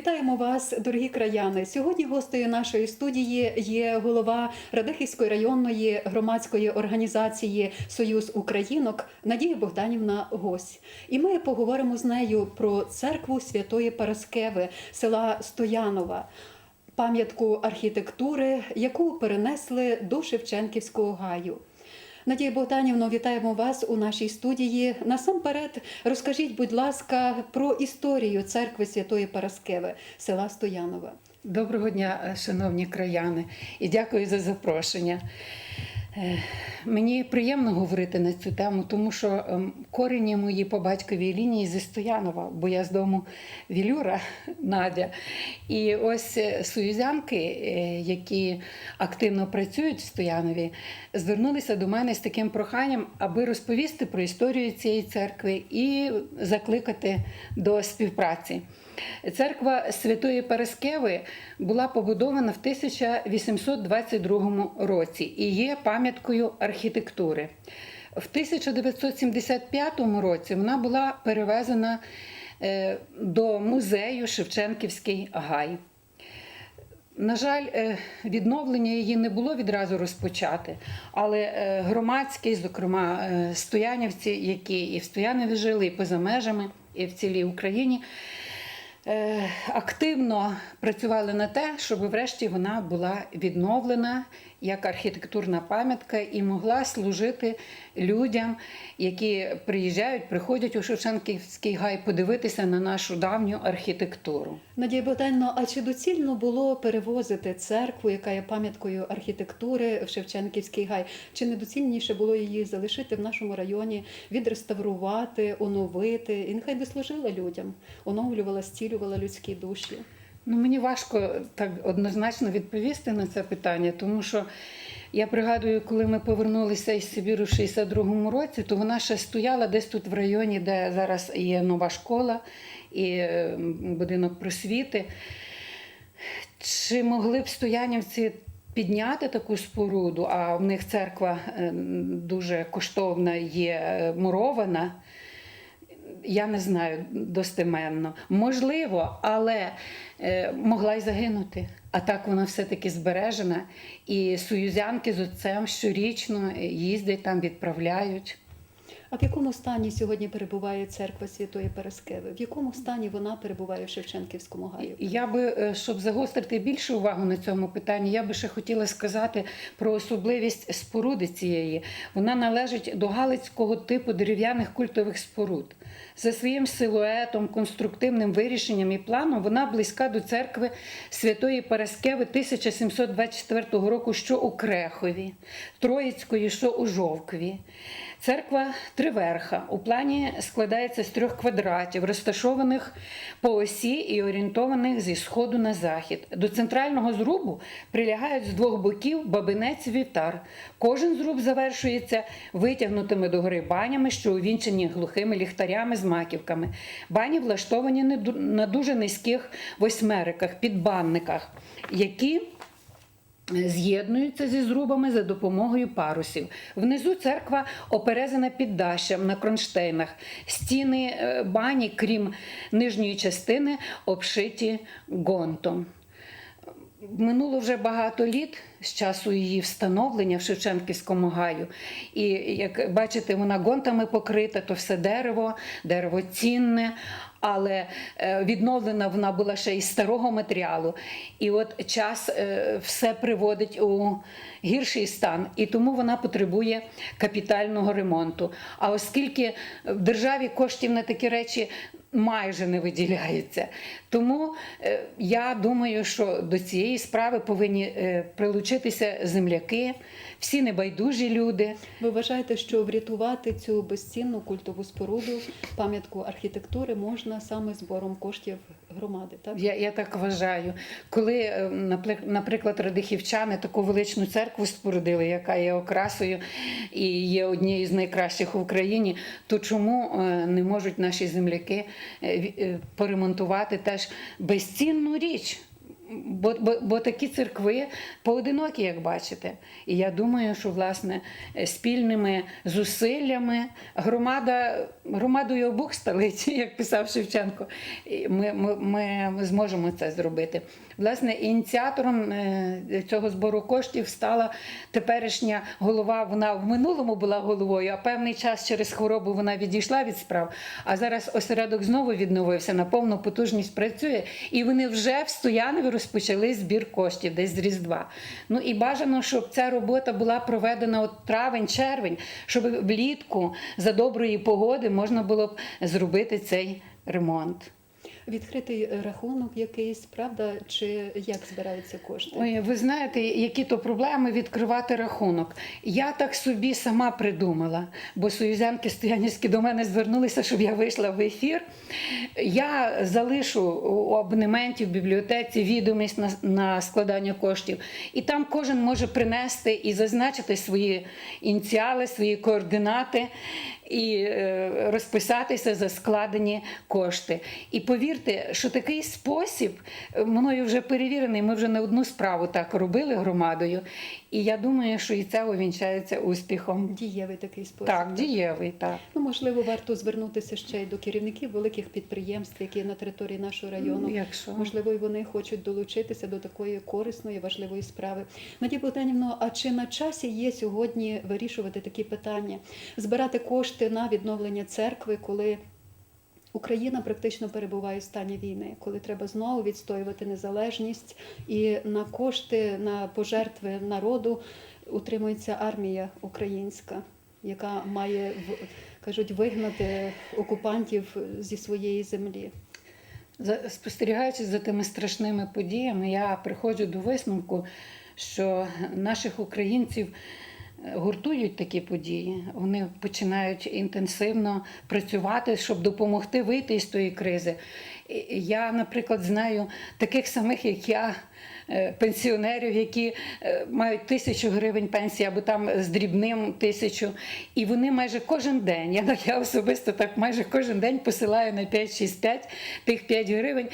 Вітаємо вас, дорогі краяни. Сьогодні гостею нашої студії є голова Радехівської районної громадської організації Союз Українок Надія Богданівна Гось. І ми поговоримо з нею про церкву Святої Параскеви села Стоянова. Пам'ятку архітектури, яку перенесли до Шевченківського гаю. Надія Богданівно, вітаємо вас у нашій студії. Насамперед, розкажіть, будь ласка, про історію церкви Святої Параскеви, села Стоянова. Доброго дня, шановні краяни, і дякую за запрошення. Мені приємно говорити на цю тему, тому що ем, корені мої по батьковій лінії зі Стоянова, бо я з дому Вілюра Надя. І ось е, суюзянки, е, які активно працюють в Стоянові, звернулися до мене з таким проханням, аби розповісти про історію цієї церкви і закликати до співпраці. Церква Святої Параскеви була побудована в 1822 році і є пам'яткою архітектури. В 1975 році вона була перевезена е, до музею Шевченківський гай. На жаль, е, відновлення її не було відразу розпочати, але е, громадські, зокрема стоянівці, які і в Стоянові жили, і поза межами, і в цілій Україні, активно працювали на те, щоб врешті вона була відновлена як архітектурна пам'ятка і могла служити людям, які приїжджають, приходять у Шевченківський гай подивитися на нашу давню архітектуру. Надія Богданівна, а чи доцільно було перевозити церкву, яка є пам'яткою архітектури в Шевченківський гай? Чи недоцільніше було її залишити в нашому районі, відреставрувати, оновити? І нехай би служила людям, оновлювала, зцілювала людські душі. Ну, мені важко так однозначно відповісти на це питання, тому що я пригадую, коли ми повернулися із Сибіру в 62-му році, то вона ще стояла десь тут в районі, де зараз є нова школа і е, будинок просвіти. Чи могли б стоянівці підняти таку споруду, а в них церква е, дуже коштовна є е, мурована? Я не знаю достеменно. Можливо, але е, могла й загинути. А так вона все-таки збережена. І союзянки з отцем щорічно їздять там, відправляють. А в якому стані сьогодні перебуває церква Святої Параскеви? В якому стані вона перебуває в Шевченківському гаю? Я би, е, щоб загострити більше увагу на цьому питанні, я би ще хотіла сказати про особливість споруди цієї. Вона належить до галицького типу дерев'яних культових споруд. За своїм силуетом, конструктивним вирішенням і планом вона близька до церкви Святої Параскеви 1724 року, що у Крехові, Троїцької, що у Жовкові. Церква триверха у плані складається з трьох квадратів, розташованих по осі і орієнтованих зі сходу на захід. До центрального зрубу прилягають з двох боків бабинець і вівтар. Кожен зруб завершується витягнутими догори банями, що увінчені глухими ліхтарями з маківками. Бані влаштовані на дуже низьких восьмериках, підбанниках, які з'єднуються зі зрубами за допомогою парусів. Внизу церква оперезана піддащем на кронштейнах. Стіни е, бані, крім нижньої частини, обшиті гонтом. Минуло вже багато літ з часу її встановлення в Шевченківському гаю. І як бачите, вона гонтами покрита, то все дерево, дерево цінне, але е, відновлена вона була ще із старого матеріалу. І от час е, все приводить у гірший стан, і тому вона потребує капітального ремонту. А оскільки в державі коштів на такі речі майже не виділяється, тому е, я думаю, що до цієї справи повинні е, прилучитися земляки, всі небайдужі люди. Ви вважаєте, що врятувати цю безцінну культову споруду, пам'ятку архітектури можна саме збором коштів громади? Так Я, я так вважаю. Коли, е, наприклад, радихівчани таку величну церкву спорудили, яка є окрасою і є однією з найкращих в Україні, то чому не можуть наші земляки поремонтувати теж безцінну річ? Бо, бо, бо такі церкви поодинокі, як бачите. І я думаю, що власне е, спільними зусиллями громада, громадою обох столиць, як писав Шевченко, ми, ми, ми зможемо це зробити. Власне, ініціатором е, цього збору коштів стала теперішня голова. Вона в минулому була головою, а певний час через хворобу вона відійшла від справ. А зараз осередок знову відновився, на повну потужність працює, і вони вже в Стоянові розпочали збір коштів десь з Різдва. Ну і бажано, щоб ця робота була проведена от травень-червень, щоб влітку за доброї погоди можна було б зробити цей ремонт. Відкритий рахунок якийсь, правда, чи як збираються кошти? Ой, ви знаєте, які то проблеми відкривати рахунок. Я так собі сама придумала, бо союзянки стоянівські до мене звернулися, щоб я вийшла в ефір. Я залишу у абонементі в бібліотеці відомість на, на складання коштів, і там кожен може принести і зазначити свої ініціали, свої координати. І е, розписатися за складені кошти. І повірте, що такий спосіб е, мною вже перевірений. Ми вже не одну справу так робили громадою. І я думаю, що і це увінчається успіхом. Дієвий такий спосіб. Так, дієвий, так. Ну, можливо, варто звернутися ще й до керівників великих підприємств, які є на території нашого району. Ну, якщо. Можливо, і вони хочуть долучитися до такої корисної, важливої справи. Надія Богданівна, а чи на часі є сьогодні вирішувати такі питання, збирати кошти на відновлення церкви, коли Україна практично перебуває в стані війни, коли треба знову відстоювати незалежність і на кошти, на пожертви народу утримується армія українська, яка має кажуть вигнати окупантів зі своєї землі. Спостерігаючи за тими страшними подіями, я приходжу до висновку, що наших українців гуртують такі події. Вони починають інтенсивно працювати, щоб допомогти вийти із тої кризи. Я, наприклад, знаю таких самих, як я. е, Пенсіонерів, які е, мають тисячу гривень пенсії або там з дрібним тисячу, і вони майже кожен день, я, я особисто так майже кожен день посилаю на 5-6-5 тих 5 гривень.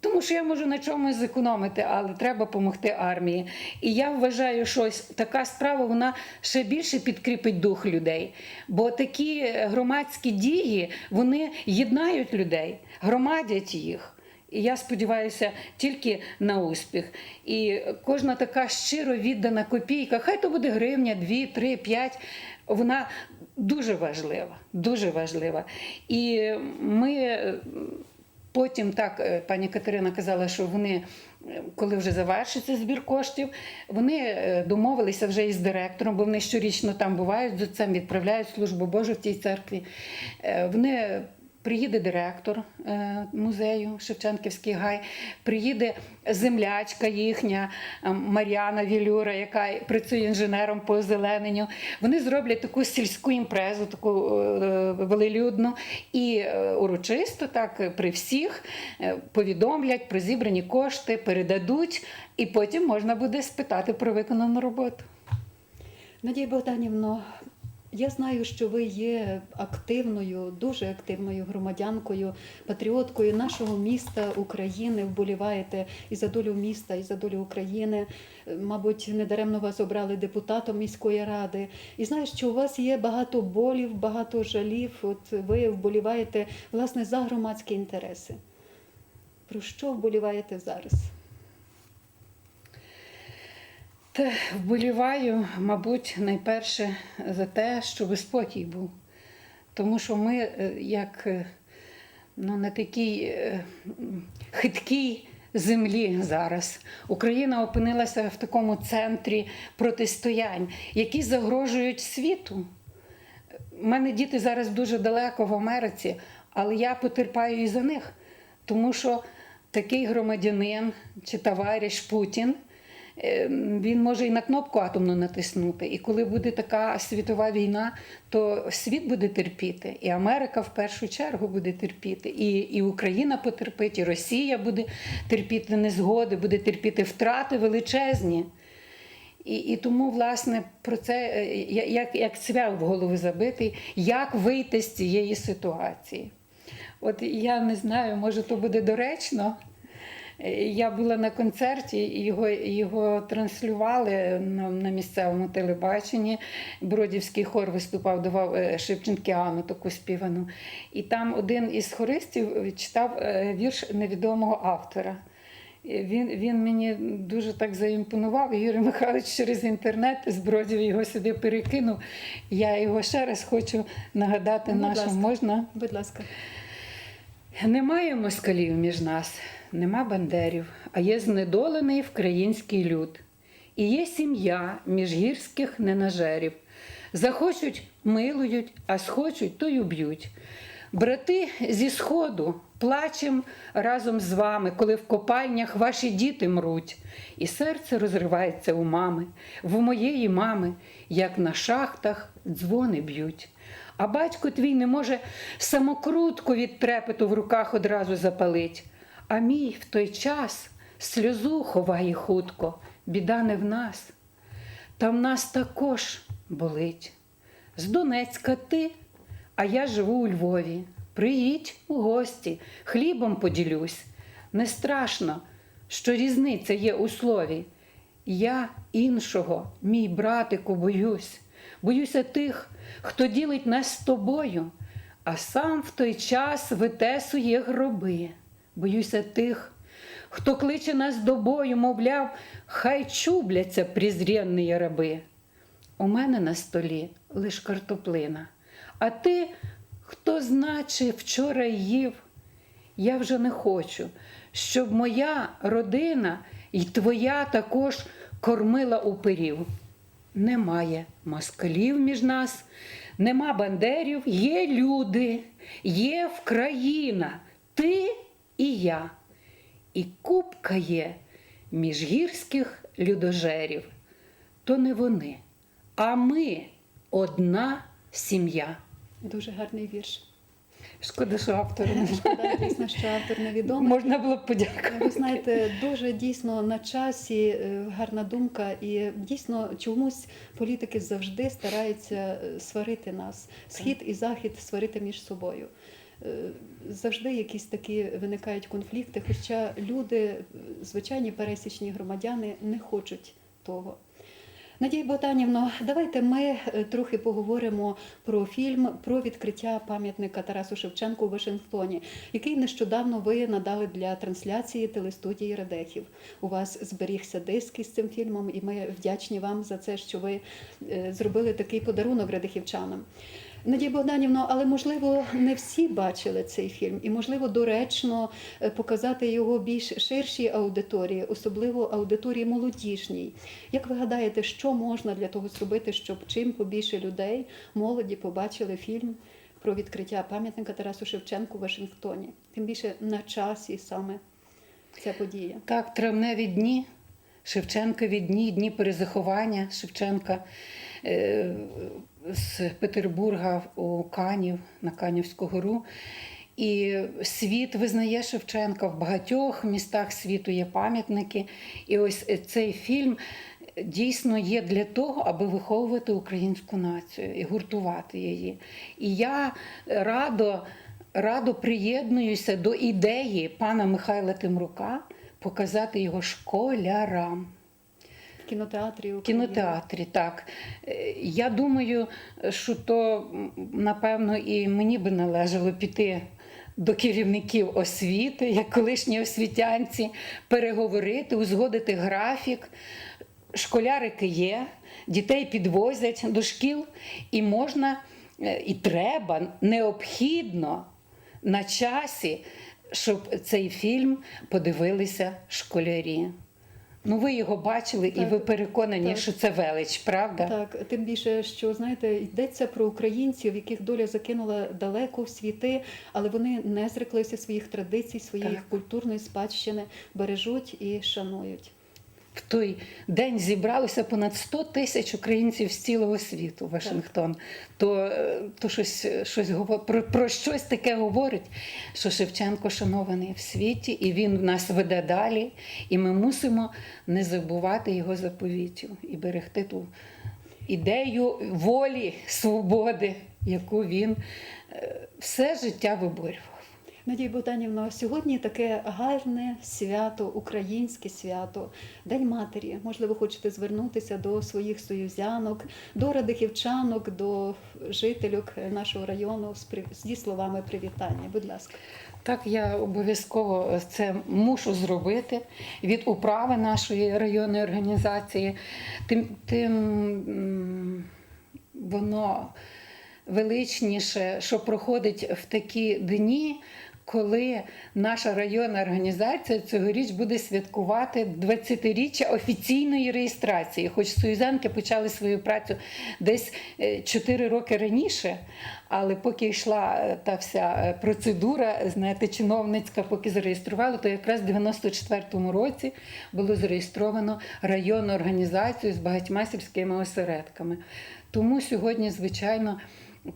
Тому що я можу на чомусь зекономити, але треба допомогти армії. І я вважаю, що ось така справа вона ще більше підкріпить дух людей. Бо такі громадські дії вони єднають людей, громадять їх. І я сподіваюся тільки на успіх. І кожна така щиро віддана копійка, хай то буде гривня, дві, три, п'ять, вона дуже важлива, дуже важлива. І ми Потім так е, пані Катерина казала, що вони, е, коли вже завершиться збір коштів, вони е, домовилися вже із директором, бо вони щорічно там бувають з отцем, відправляють службу Божу в тій церкві. Вони Приїде директор е, музею Шевченківський гай, приїде землячка їхня е, Мар'яна Вілюра, яка працює інженером по озелененню. Вони зроблять таку сільську імпрезу, таку е, велелюдну, і урочисто так при всіх повідомлять про зібрані кошти, передадуть, і потім можна буде спитати про виконану роботу. Надія Богданівно, я знаю, що ви є активною, дуже активною громадянкою, патріоткою нашого міста України. Вболіваєте і за долю міста, і за долю України. Мабуть, недаремно вас обрали депутатом міської ради. І знаю, що у вас є багато болів, багато жалів. От ви вболіваєте власне за громадські інтереси. Про що вболіваєте зараз? Та вболіваю, мабуть, найперше за те, щоб спокій був. Тому що ми, е, як е, ну, на такій е, хиткій землі зараз, Україна опинилася в такому центрі протистоянь, які загрожують світу. У мене діти зараз дуже далеко в Америці, але я потерпаю і за них, тому що такий громадянин чи товариш Путін. Е, Він може і на кнопку атомну натиснути. І коли буде така світова війна, то світ буде терпіти, і Америка в першу чергу буде терпіти, і, і Україна потерпить, і Росія буде терпіти незгоди, буде терпіти втрати величезні. І, і тому, власне, про це е, як, як цвях в голову забитий, як вийти з цієї ситуації. От я не знаю, може, то буде доречно. Е, Я була на концерті, його, його транслювали на, на місцевому телебаченні. Бродівський хор виступав, давав е, Шевченкіану таку співану. І там один із хористів читав е, вірш невідомого автора. Він, він мені дуже так заімпонував. Юрій Михайлович через інтернет з Бродів його сюди перекинув. Я його ще раз хочу нагадати Будь нашим. ласка. Можна? Будь ласка. Немає москалів між нас, нема бандерів, а є знедолений вкраїнський люд. І є сім'я міжгірських ненажерів. Захочуть милують, а схочуть, то й уб'ють. Брати зі сходу плачем разом з вами, коли в копальнях ваші діти мруть. І серце розривається у мами, в моєї мами, як на шахтах дзвони б'ють. А батько твій не може самокрутку від трепету в руках одразу запалить. А мій в той час сльозу ховає хутко, біда не в нас. Та в нас також болить. З Донецька ти, а я живу у Львові. Приїдь у гості, хлібом поділюсь. Не страшно, що різниця є у слові. Я іншого, мій братику, боюсь. Боюся тих, хто ділить нас з тобою, а сам в той час витесує гроби. Боюся тих, хто кличе нас до бою, мовляв, хай чубляться презренні раби. У мене на столі лиш картоплина. А ти, хто значе вчора їв, я вже не хочу, щоб моя родина і твоя також кормила упирів. Немає москалів між нас, нема бандерів, є люди, є Вкраїна, ти і я. І купка є міжгірських людожерів. То не вони, а ми одна сім'я. Дуже гарний вірш. Шкода, що автор не Шкода, дійсно, що автор невідомий. можна було б подякувати. Ви знаєте, дуже дійсно на часі е, гарна думка, і дійсно чомусь політики завжди стараються е, сварити нас. Схід і захід сварити між собою. Е, Завжди якісь такі виникають конфлікти, хоча люди, звичайні пересічні громадяни, не хочуть того. Надія Богданівно, давайте ми е, трохи поговоримо про фільм про відкриття пам'ятника Тарасу Шевченку у Вашингтоні, який нещодавно ви надали для трансляції телестудії Радехів. У вас зберігся диск із цим фільмом, і ми вдячні вам за це, що ви е, зробили такий подарунок радехівчанам. Надія Богданівна, але можливо не всі бачили цей фільм, і можливо доречно е, показати його більш ширшій аудиторії, особливо аудиторії молодіжній. Як ви гадаєте, що можна для того зробити, щоб чим побільше людей, молоді побачили фільм про відкриття пам'ятника Тарасу Шевченку в Вашингтоні? Тим більше на часі саме ця подія. Так, травневі дні, Шевченкові дні, дні перезаховання Шевченка е, з Петербурга у Канів на Канівську гору. І світ визнає Шевченка в багатьох містах світу є пам'ятники. І ось цей фільм дійсно є для того, аби виховувати українську націю і гуртувати її. І я радо, радо приєднуюся до ідеї пана Михайла Тимрука показати його школярам. Кінотеатрі України. кінотеатрі, так. Е, Я думаю, що то, напевно, і мені би належало піти до керівників освіти, як колишні освітянці, переговорити, узгодити графік. Школярики є, дітей підвозять до шкіл, і можна, е, і треба, необхідно на часі, щоб цей фільм подивилися школярі. Ну, ви його бачили, і ви переконані, так. що це велич, правда? Так, тим більше, що знаєте, йдеться про українців, яких доля закинула далеко в світи, але вони не зреклися своїх традицій, своєї Так. культурної спадщини, бережуть і шанують. В той день зібралося понад 100 тисяч українців з цілого світу Вашингтон. То, е, то щось, щось про, про щось таке говорить, що Шевченко шанований в світі, і він нас веде далі. І ми мусимо не забувати його заповітів і берегти ту ідею волі, свободи, яку він е, все життя виборював. Надія Богданівна, сьогодні таке гарне свято, українське свято, День матері. Можливо, хочете звернутися до своїх союзянок, до радихівчанок, до жительок нашого району з зі словами привітання. Будь ласка. Так, я обов'язково це мушу зробити від управи нашої районної організації. Тим, тим воно величніше, що проходить в такі дні, коли наша районна організація цьогоріч буде святкувати 20-річчя офіційної реєстрації. Хоч союзанки почали свою працю десь 4 роки раніше, але поки йшла е, та вся е, процедура, знаєте, чиновницька, поки зареєстрували, то якраз в 94-му році було зареєстровано районну організацію з багатьма сільськими осередками. Тому сьогодні, звичайно,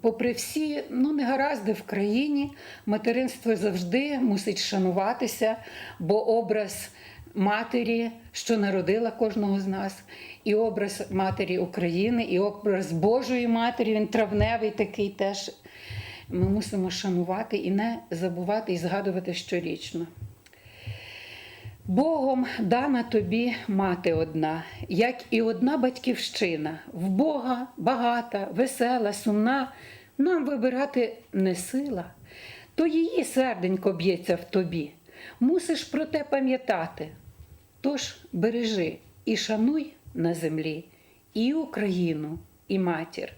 попри всі ну, негаразди в країні, материнство завжди мусить шануватися, бо образ матері, що народила кожного з нас, і образ матері України, і образ Божої матері, він травневий такий теж. Ми мусимо шанувати і не забувати і згадувати щорічно. Богом дана тобі мати одна, як і одна батьківщина, в Бога багата, весела, сумна, нам вибирати не сила, то її серденько б'ється в тобі. Мусиш про те пам'ятати. Тож бережи і шануй на землі і Україну, і матір.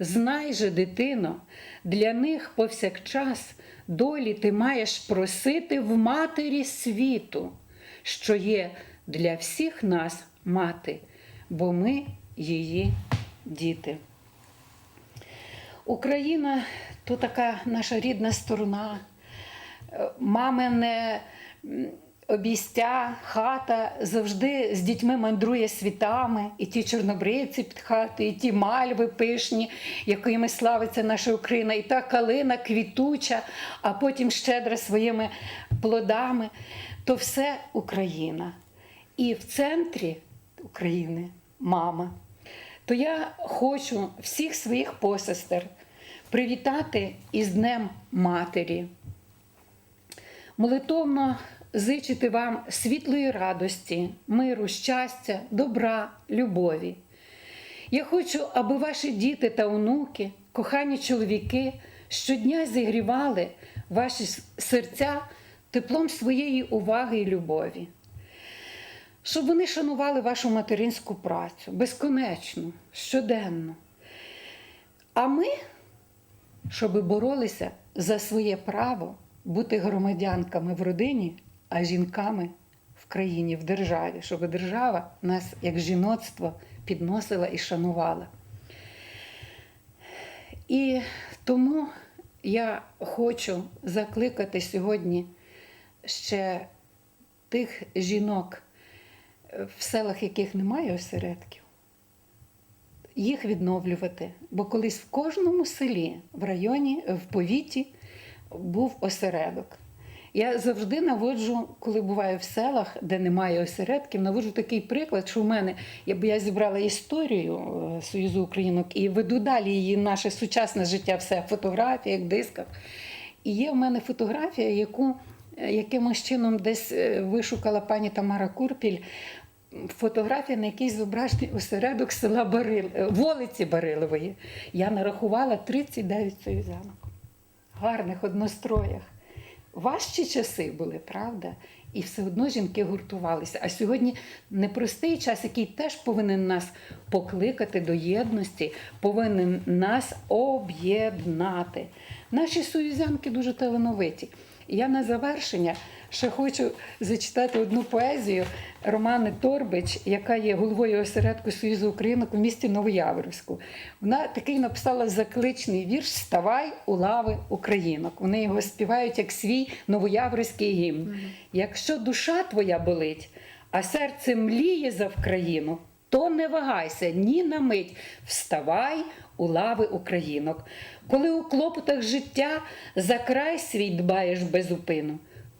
Знай же, дитино, для них повсякчас долі ти маєш просити в матері світу, що є для всіх нас мати, бо ми її діти. Україна то така наша рідна сторона, Е, мамине обійстя, хата завжди з дітьми мандрує світами, і ті чорнобривці під хатою, і ті мальви пишні, якими славиться наша Україна, і та калина квітуча, а потім щедра своїми плодами. То все Україна. І в центрі України мама. То я хочу всіх своїх посестер привітати із Днем Матері молитовно зичити вам світлої радості, миру, щастя, добра, любові. Я хочу, аби ваші діти та онуки, кохані чоловіки, щодня зігрівали ваші серця теплом своєї уваги і любові. Щоб вони шанували вашу материнську працю безконечно, щоденно. А ми, щоб боролися за своє право бути громадянками в родині, а жінками в країні, в державі, щоб держава нас як жіноцтво підносила і шанувала. І тому я хочу закликати сьогодні ще тих жінок, в селах, яких немає осередків, їх відновлювати. Бо колись в кожному селі, в районі, в повіті був осередок. Я завжди наводжу, коли буваю в селах, де немає осередків, наводжу такий приклад, що в мене, я б я зібрала історію е, Союзу Українок і веду далі її наше сучасне життя, все в фотографіях, дисках. І є в мене фотографія, яку якимось чином десь е, вишукала пані Тамара Курпіль. Фотографія, на якій зображений осередок села Барил, е, вулиці Барилової. Я нарахувала 39 союзанок. Гарних одностроях. Важчі часи були, правда? І все одно жінки гуртувалися. А сьогодні непростий час, який теж повинен нас покликати до єдності, повинен нас об'єднати. Наші союзянки дуже талановиті. І я на завершення ще хочу зачитати одну поезію Романи Торбич, яка є головою осередку Союзу Українок у місті Новояворівську. Вона такий написала закличний вірш Ставай у лави українок. Вони його співають як свій новояворівський гімн. Якщо душа твоя болить, а серце мліє за Вкраїну, то не вагайся ні на мить. Вставай у лави українок. Коли у клопотах життя за край свій дбаєш безупину,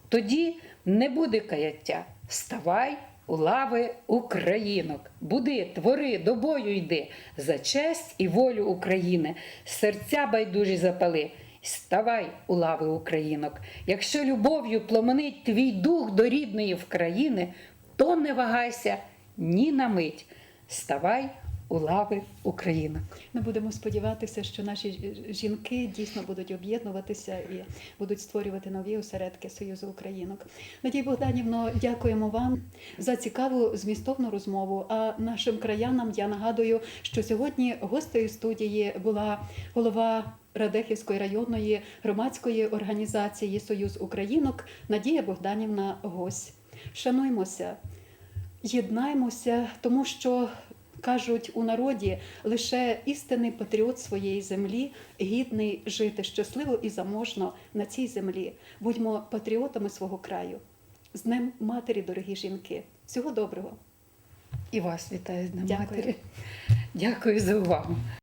тоді не буде каяття. Вставай у лави українок. Буди, твори, до бою йди за честь і волю України. Серця байдужі запали Ставай у лави українок. Якщо любов'ю пломенить твій дух до рідної вкраїни, то не вагайся ні на мить. Ставай у лави українок. Ми будемо сподіватися, що наші жінки дійсно будуть об'єднуватися і будуть створювати нові осередки Союзу Українок. Надія Богданівно, дякуємо вам за цікаву змістовну розмову. А нашим краянам я нагадую, що сьогодні гостею студії була голова Радехівської районної громадської організації Союз Українок Надія Богданівна Гось. Шануймося, єднаймося, тому що кажуть у народі лише істинний патріот своєї землі гідний жити щасливо і заможно на цій землі. Будьмо патріотами свого краю. З Днем матері, дорогі жінки. Всього доброго! І вас вітаю з Днем Дякую. матері. Дякую за увагу.